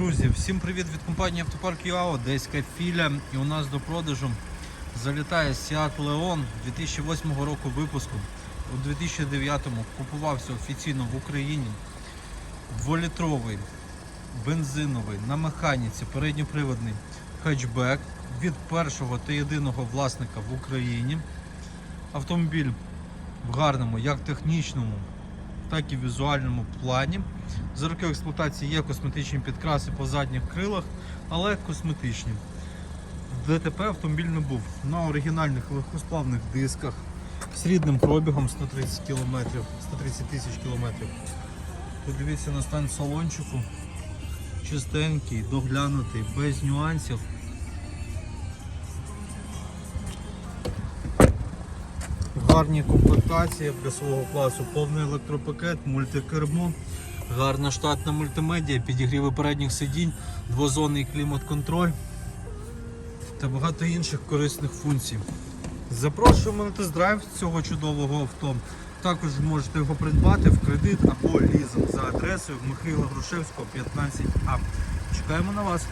Друзі, всім привіт від компанії Автопарк ЮА, Одеська філя. І у нас до продажу залітає Seat Leon 2008 року випуску. У 2009-му купувався офіційно в Україні. Дволітровий, бензиновий, на механіці, передньоприводний хетчбек від першого та єдиного власника в Україні. Автомобіль в гарному, як технічному, так і в візуальному плані. За роки експлуатації є косметичні підкраси по задніх крилах, але косметичні. В ДТП автомобіль не був на оригінальних легкосплавних дисках з рідним пробігом 130 км, 130 тисяч кілометрів. Подивіться на стан салончику. Чистенький, доглянутий, без нюансів. Гарні комплектації для свого класу, повний електропакет, мультикермо, гарна штатна мультимедіа, підігріви передніх сидінь, двозонний клімат-контроль та багато інших корисних функцій. Запрошуємо на тест-драйв цього чудового авто. Також можете його придбати в кредит або лізинг за адресою Михайла Грушевського, 15А. Чекаємо на вас.